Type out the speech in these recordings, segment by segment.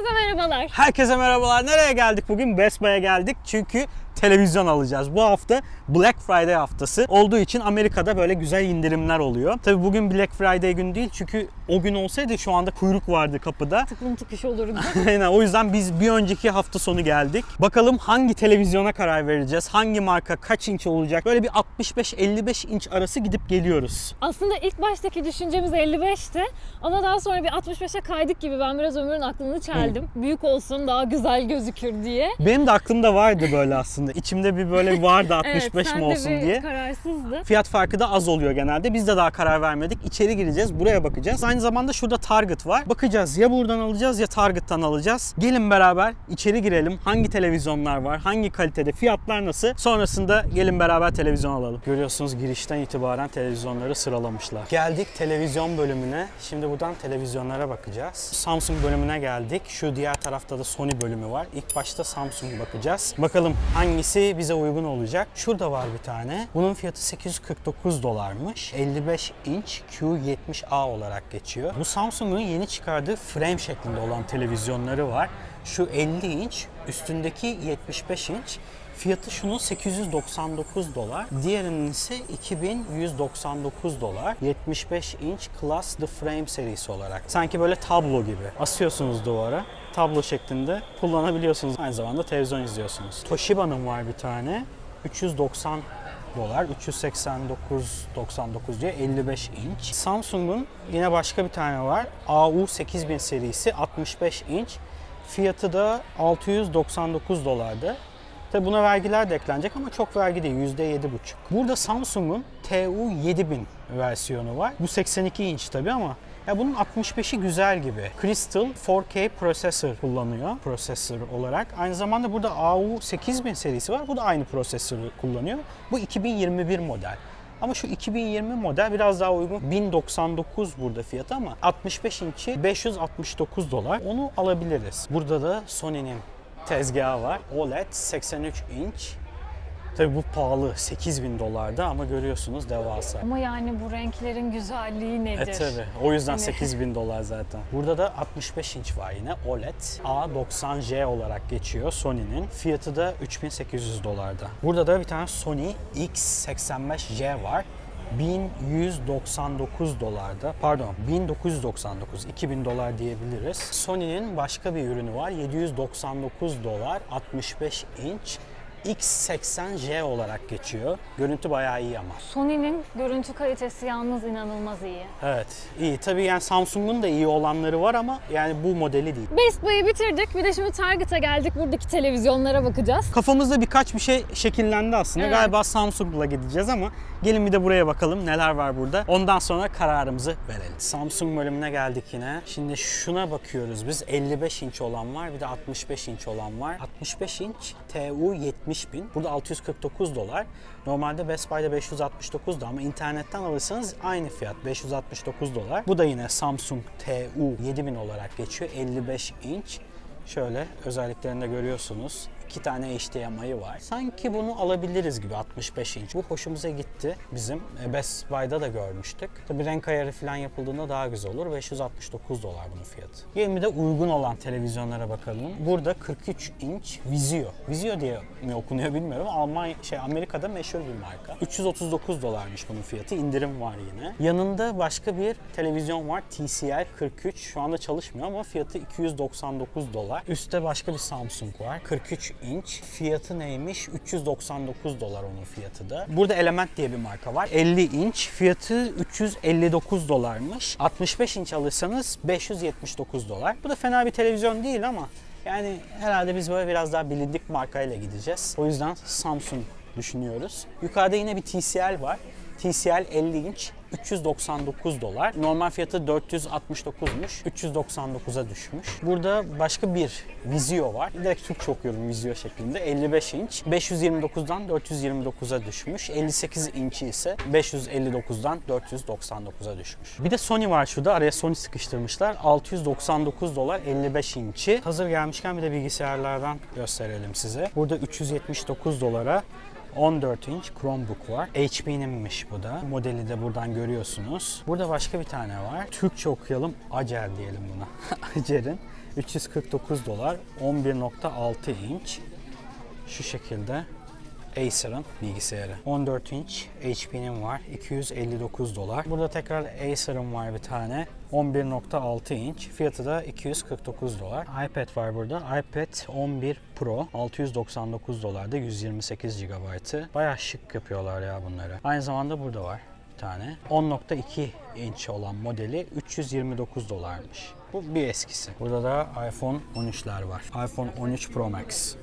Herkese merhabalar. Herkese merhabalar. Nereye geldik bugün? Best Buy'a geldik. Çünkü televizyon alacağız. Bu hafta Black Friday haftası olduğu için Amerika'da böyle güzel indirimler oluyor. Tabii bugün Black Friday günü değil çünkü o gün olsaydı şu anda kuyruk vardı kapıda. Tıklım tıkış olurdu. Aynen o yüzden biz bir önceki hafta sonu geldik. Bakalım hangi televizyona karar vereceğiz? Hangi marka kaç inç olacak? Böyle bir 65-55 inç arası gidip geliyoruz. Aslında ilk baştaki düşüncemiz 55'ti ama daha sonra bir 65'e kaydık gibi ben biraz Ömür'ün aklını çeldim. Büyük olsun daha güzel gözükür diye. Benim de aklımda vardı böyle aslında. İçimde bir böyle vardı 65 evet, mi olsun bir diye. kararsızdı. Fiyat farkı da az oluyor genelde. Biz de daha karar vermedik. İçeri gireceğiz, buraya bakacağız. Aynı zamanda şurada Target var. Bakacağız ya buradan alacağız ya Target'tan alacağız. Gelin beraber içeri girelim. Hangi televizyonlar var, hangi kalitede, fiyatlar nasıl? Sonrasında gelin beraber televizyon alalım. Görüyorsunuz girişten itibaren televizyonları sıralamışlar. Geldik televizyon bölümüne. Şimdi buradan televizyonlara bakacağız. Samsung bölümüne geldik. Şu diğer tarafta da Sony bölümü var. İlk başta Samsung bakacağız. Bakalım hangisi bize uygun olacak. Şurada var bir tane. Bunun fiyatı 849 dolarmış. 55 inç Q70A olarak geçiyor. Bu Samsung'un yeni çıkardığı frame şeklinde olan televizyonları var. Şu 50 inç, üstündeki 75 inç. Fiyatı şunun 899 dolar. Diğerinin ise 2199 dolar. 75 inç Class The Frame serisi olarak. Sanki böyle tablo gibi. Asıyorsunuz duvara. Tablo şeklinde kullanabiliyorsunuz. Aynı zamanda televizyon izliyorsunuz. Toshiba'nın var bir tane. 390 dolar. 389.99 diye 55 inç. Samsung'un yine başka bir tane var. AU 8000 serisi 65 inç. Fiyatı da 699 dolardı. Tabi buna vergiler de eklenecek ama çok vergi değil %7,5. Burada Samsung'un TU 7000 versiyonu var. Bu 82 inç tabi ama ya bunun 65'i güzel gibi. Crystal 4K prosesör kullanıyor prosesör olarak. Aynı zamanda burada AU 8000 serisi var. Bu da aynı prosesörü kullanıyor. Bu 2021 model. Ama şu 2020 model biraz daha uygun. 1099 burada fiyatı ama 65 inçi 569 dolar. Onu alabiliriz. Burada da Sony'nin tezgahı var. OLED 83 inç. Tabii bu pahalı 8000 dolarda ama görüyorsunuz devasa. Ama yani bu renklerin güzelliği nedir? E tabi. O yüzden Hani- 8000 dolar zaten. Burada da 65 inç var yine OLED. A90J olarak geçiyor Sony'nin. Fiyatı da 3800 dolarda. Burada da bir tane Sony X85J var. 1199 dolarda. Pardon 1999 2000 dolar diyebiliriz. Sony'nin başka bir ürünü var. 799 dolar 65 inç. X80J olarak geçiyor. Görüntü bayağı iyi ama. Sony'nin görüntü kalitesi yalnız inanılmaz iyi. Evet iyi. Tabii yani Samsung'un da iyi olanları var ama yani bu modeli değil. Best Buy'u bitirdik. Bir de şimdi Target'a geldik. Buradaki televizyonlara bakacağız. Kafamızda birkaç bir şey şekillendi aslında. Evet. Galiba Samsung'la gideceğiz ama gelin bir de buraya bakalım neler var burada. Ondan sonra kararımızı verelim. Samsung bölümüne geldik yine. Şimdi şuna bakıyoruz biz. 55 inç olan var bir de 65 inç olan var. 65 inç TU 70000. Burada 649 dolar. Normalde Best Buy'da 569'du ama internetten alırsanız aynı fiyat 569 dolar. Bu da yine Samsung TU 7000 olarak geçiyor. 55 inç. Şöyle özelliklerini de görüyorsunuz. İki tane HDMI'yi var. Sanki bunu alabiliriz gibi 65 inç. Bu hoşumuza gitti bizim. E, Best Buy'da da görmüştük. Tabii renk ayarı falan yapıldığında daha güzel olur. 569 dolar bunun fiyatı. Gelin bir de uygun olan televizyonlara bakalım. Burada 43 inç Vizio. Vizio diye mi okunuyor bilmiyorum. Almanya şey Amerika'da meşhur bir marka. 339 dolarmış bunun fiyatı. İndirim var yine. Yanında başka bir televizyon var. TCL 43. Şu anda çalışmıyor ama fiyatı 299 dolar. Üstte başka bir Samsung var. 43 inç. Fiyatı neymiş? 399 dolar onun fiyatı da. Burada Element diye bir marka var. 50 inç. Fiyatı 359 dolarmış. 65 inç alırsanız 579 dolar. Bu da fena bir televizyon değil ama yani herhalde biz böyle biraz daha bilindik markayla gideceğiz. O yüzden Samsung düşünüyoruz. Yukarıda yine bir TCL var. TCL 50 inç 399 dolar. Normal fiyatı 469'muş. 399'a düşmüş. Burada başka bir Vizio var. Direkt Türkçe okuyorum Vizio şeklinde. 55 inç. 529'dan 429'a düşmüş. 58 inçi ise 559'dan 499'a düşmüş. Bir de Sony var şurada. Araya Sony sıkıştırmışlar. 699 dolar 55 inçi. Hazır gelmişken bir de bilgisayarlardan gösterelim size. Burada 379 dolara 14 inç Chromebook var. HP'ninmiş bu da. Modeli de buradan görüyorsunuz. Burada başka bir tane var. Türkçe okuyalım. Acer diyelim buna. Acer'in 349 dolar 11.6 inç şu şekilde Acer'ın bilgisayarı. 14 inç HP'nin var. 259 dolar. Burada tekrar Acer'ın var bir tane. 11.6 inç. Fiyatı da 249 dolar. iPad var burada. iPad 11 Pro 699 dolarda 128 GB'ı. Bayağı şık yapıyorlar ya bunları. Aynı zamanda burada var bir tane. 10.2 inç olan modeli 329 dolarmış. Bu bir eskisi. Burada da iPhone 13'ler var. iPhone 13 Pro Max.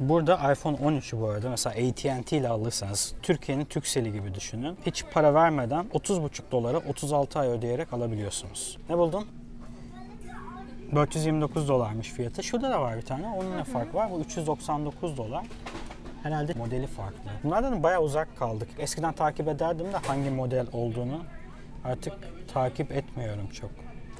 Burada iPhone 13'ü bu arada mesela AT&T ile alırsanız Türkiye'nin Turkcell'i gibi düşünün. Hiç para vermeden 30,5 dolara 36 ay ödeyerek alabiliyorsunuz. Ne buldun? 429 dolarmış fiyatı. Şurada da var bir tane. Onun ne farkı var? Bu 399 dolar. Herhalde modeli farklı. Bunlardan bayağı uzak kaldık. Eskiden takip ederdim de hangi model olduğunu artık takip etmiyorum çok.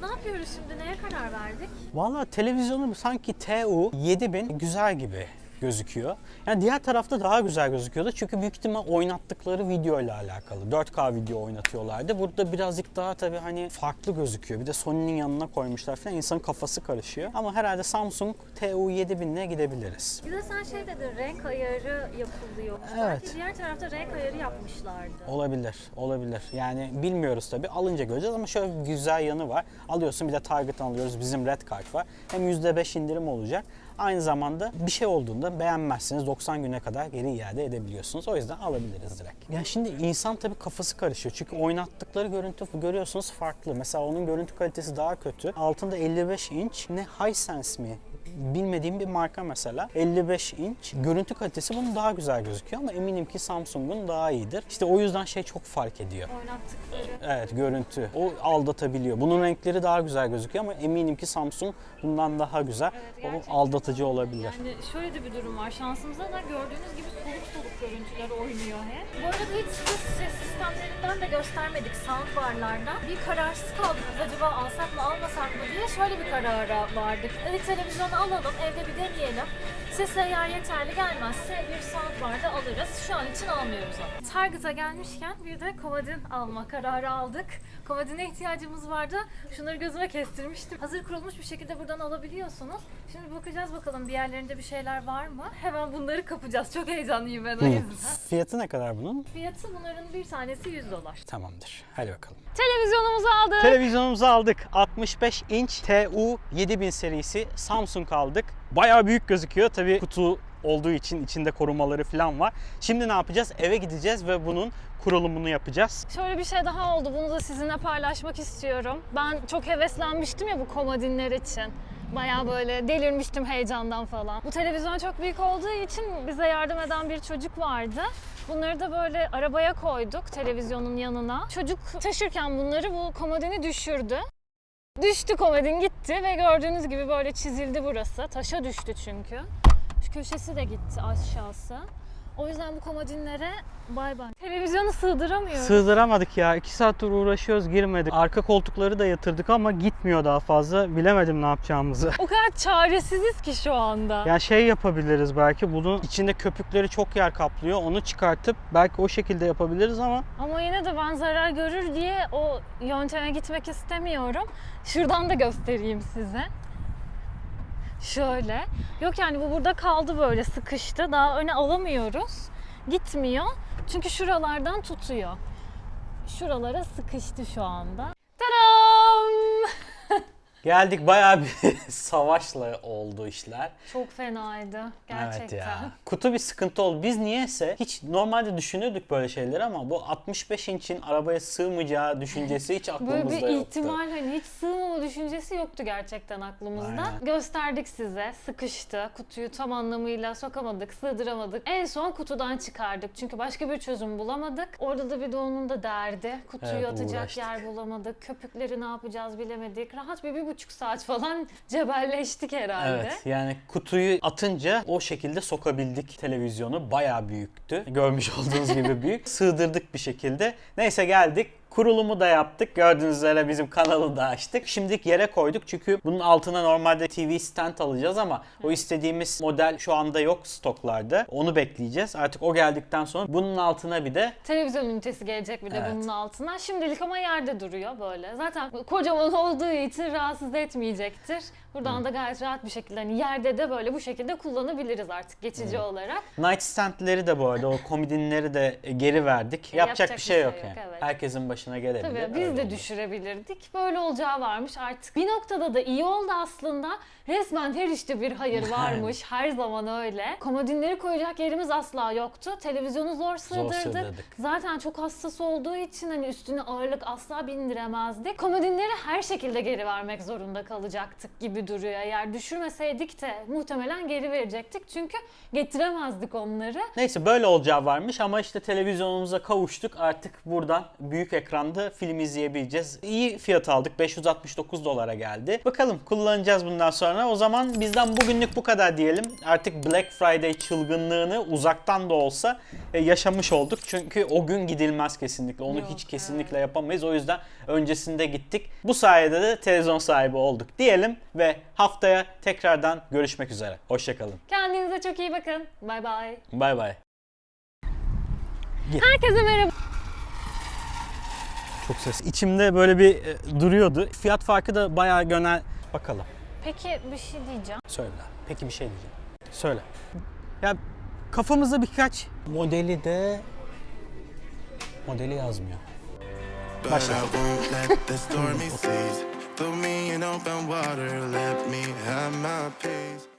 Ne yapıyoruz şimdi? Neye karar verdik? Valla televizyonu sanki TU 7000 güzel gibi gözüküyor. Yani diğer tarafta daha güzel gözüküyordu. Çünkü büyük ihtimal oynattıkları video ile alakalı. 4K video oynatıyorlardı. Burada birazcık daha tabii hani farklı gözüküyor. Bir de Sony'nin yanına koymuşlar falan. İnsanın kafası karışıyor. Ama herhalde Samsung TU 7000'le gidebiliriz. Bir de sen şey dedin, renk ayarı yapılıyor. Evet. Belki diğer tarafta renk ayarı yapmışlardı. Olabilir, olabilir. Yani bilmiyoruz tabii. Alınca göreceğiz ama şöyle güzel yanı var. Alıyorsun bir de Target'tan alıyoruz. Bizim Red Card var. Hem %5 indirim olacak. Aynı zamanda bir şey olduğunda beğenmezseniz 90 güne kadar geri iade edebiliyorsunuz. O yüzden alabiliriz direkt. Ya şimdi insan tabii kafası karışıyor. Çünkü oynattıkları görüntü görüyorsunuz farklı. Mesela onun görüntü kalitesi daha kötü. Altında 55 inç ne Hisense mi? Bilmediğim bir marka mesela 55 inç görüntü kalitesi bunun daha güzel gözüküyor ama eminim ki Samsung'un daha iyidir. İşte o yüzden şey çok fark ediyor. Oynattıkları. Evet görüntü. O aldatabiliyor. Bunun renkleri daha güzel gözüküyor ama eminim ki Samsung bundan daha güzel. Evet, o aldatıcı olabilir. Yani şöyle de bir durum var. Şansımıza da gördüğünüz gibi görüntüler oynuyor hep. Bu arada hiç ses sistemlerinden de göstermedik soundbarlarda. Bir kararsız kaldık acaba alsak mı almasak mı diye şöyle bir karara vardık. Evet televizyonu alalım evde bir deneyelim. Ses eğer yeterli gelmezse bir soundbar da alırız. Şu an için almıyoruz ama. Target'a gelmişken bir de Comadin alma kararı aldık. Comadin'e ihtiyacımız vardı. Şunları gözüme kestirmiştim. Hazır kurulmuş bir şekilde buradan alabiliyorsunuz. Şimdi bakacağız bakalım bir yerlerinde bir şeyler var mı? Hemen bunları kapacağız. Çok heyecanlıyım ben o yüzden. Fiyatı ne kadar bunun? Fiyatı bunların bir tanesi 100 dolar. Tamamdır. Hadi bakalım. Televizyonumuzu aldık. Televizyonumuzu aldık. 65 inç TU 7000 serisi Samsung aldık. Bayağı büyük gözüküyor. Tabii kutu olduğu için içinde korumaları falan var. Şimdi ne yapacağız? Eve gideceğiz ve bunun kurulumunu yapacağız. Şöyle bir şey daha oldu. Bunu da sizinle paylaşmak istiyorum. Ben çok heveslenmiştim ya bu komodinler için. Bayağı böyle delirmiştim heyecandan falan. Bu televizyon çok büyük olduğu için bize yardım eden bir çocuk vardı. Bunları da böyle arabaya koyduk televizyonun yanına. Çocuk taşırken bunları bu komodini düşürdü. Düştü komodin gitti ve gördüğünüz gibi böyle çizildi burası. Taşa düştü çünkü. Şu köşesi de gitti aşağısı. O yüzden bu komodinlere bay bay. Televizyonu sığdıramıyoruz. Sığdıramadık ya. 2 saattir uğraşıyoruz girmedik. Arka koltukları da yatırdık ama gitmiyor daha fazla. Bilemedim ne yapacağımızı. o kadar çaresiziz ki şu anda. Yani şey yapabiliriz belki bunun içinde köpükleri çok yer kaplıyor. Onu çıkartıp belki o şekilde yapabiliriz ama Ama yine de ben zarar görür diye o yönteme gitmek istemiyorum. Şuradan da göstereyim size. Şöyle. Yok yani bu burada kaldı böyle sıkıştı. Daha öne alamıyoruz. Gitmiyor. Çünkü şuralardan tutuyor. Şuralara sıkıştı şu anda. Geldik bayağı bir savaşla oldu işler. Çok fenaydı gerçekten. Evet ya. Kutu bir sıkıntı oldu. Biz niyeyse hiç normalde düşünürdük böyle şeyleri ama bu 65 inçin arabaya sığmayacağı düşüncesi hiç Böyle aklımızda bir yoktu. ihtimal hani hiç sığmama düşüncesi yoktu gerçekten aklımızda. Aynen. Gösterdik size. Sıkıştı. Kutuyu tam anlamıyla sokamadık, sığdıramadık. En son kutudan çıkardık. Çünkü başka bir çözüm bulamadık. Orada da bir de onun da derdi. Kutuyu Evet, atacak uğraştık. yer bulamadık. Köpükleri ne yapacağız bilemedik. Rahat bir, bir buçuk saat falan cebelleştik herhalde. Evet yani kutuyu atınca o şekilde sokabildik televizyonu. Bayağı büyüktü. Görmüş olduğunuz gibi büyük. Sığdırdık bir şekilde. Neyse geldik Kurulumu da yaptık. Gördüğünüz üzere bizim kanalı da açtık. Şimdilik yere koyduk çünkü bunun altına normalde TV stand alacağız ama o istediğimiz model şu anda yok stoklarda. Onu bekleyeceğiz. Artık o geldikten sonra bunun altına bir de Televizyon ünitesi gelecek bir de Evet. bunun altına. Şimdilik ama yerde duruyor böyle. Zaten kocaman olduğu için rahatsız etmeyecektir. Buradan da gayet rahat bir şekilde hani yerde de böyle bu şekilde kullanabiliriz artık geçici olarak. nightstandleri de bu arada o komodinleri de geri verdik. Yapacak, bir şey yok, yani. evet. Herkesin başına gelebilir. Tabii biz de olur. düşürebilirdik. Böyle olacağı varmış artık. Bir noktada da iyi oldu aslında. Resmen her işte bir hayır varmış. her zaman öyle. Komodinleri koyacak yerimiz asla yoktu. Televizyonu zor sığdırdık. sığdırdık. Zaten çok hassas olduğu için hani üstüne ağırlık asla bindiremezdik. Komodinleri her şekilde geri vermek zorunda kalacaktık gibi duruyor. Eğer düşürmeseydik de muhtemelen geri verecektik. Çünkü getiremezdik onları. Neyse böyle olacağı varmış ama işte televizyonumuza kavuştuk. Artık buradan büyük ekranda film izleyebileceğiz. İyi fiyat aldık. 569 dolara geldi. Bakalım kullanacağız bundan sonra. O zaman bizden bugünlük bu kadar diyelim. Artık Black Friday çılgınlığını uzaktan da olsa e, yaşamış olduk. Çünkü o gün gidilmez kesinlikle. Onu Yok, hiç kesinlikle yapamayız. O yüzden öncesinde gittik. Bu sayede de televizyon sahibi olduk diyelim ve haftaya tekrardan görüşmek üzere. Hoşçakalın. Kendinize çok iyi bakın. Bay bay. Bay bay. Herkese merhaba. Çok ses. İçimde böyle bir e, duruyordu. Fiyat farkı da bayağı gönel... Bakalım. Peki bir şey diyeceğim. Söyle. Peki bir şey diyeceğim. Söyle. Ya kafamızda birkaç modeli de modeli yazmıyor. But Başla. I won't let the stormy seas throw me in open water. Let me have my peace.